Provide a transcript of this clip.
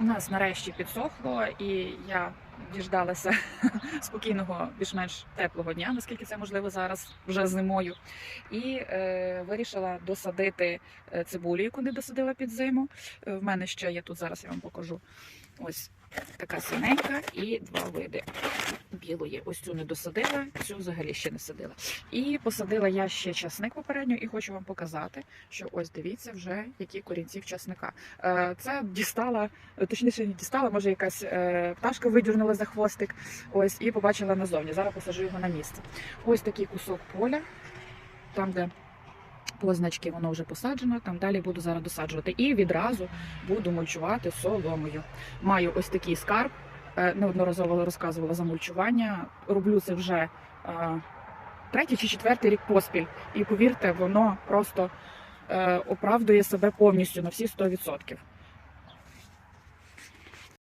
У нас нарешті підсохло, і я діждалася спокійного, більш-менш теплого дня, наскільки це можливо зараз, вже зимою. І е, вирішила досадити цибулі, цибулю, яку не досадила під зиму. Е, В мене ще є тут, зараз я вам покажу. Ось така синенька і два види білої. Ось цю не досадила, цю взагалі ще не садила. І посадила я ще часник попередньо, і хочу вам показати, що ось дивіться вже які корінці в часника. Е, Це дістала, е, точніше, не дістала, може якась е, пташка видірнула за хвостик. Ось і побачила назовні. Зараз посажу його на місце. Ось такий кусок поля, там, де позначки воно вже посаджено, там далі буду зараз досаджувати. І відразу буду мульчувати соломою. Маю ось такий скарб. Е, Неодноразово розказувала за мульчування. Роблю це вже е, третій чи четвертий рік поспіль. І повірте, воно просто е, оправдує себе повністю на всі 100%.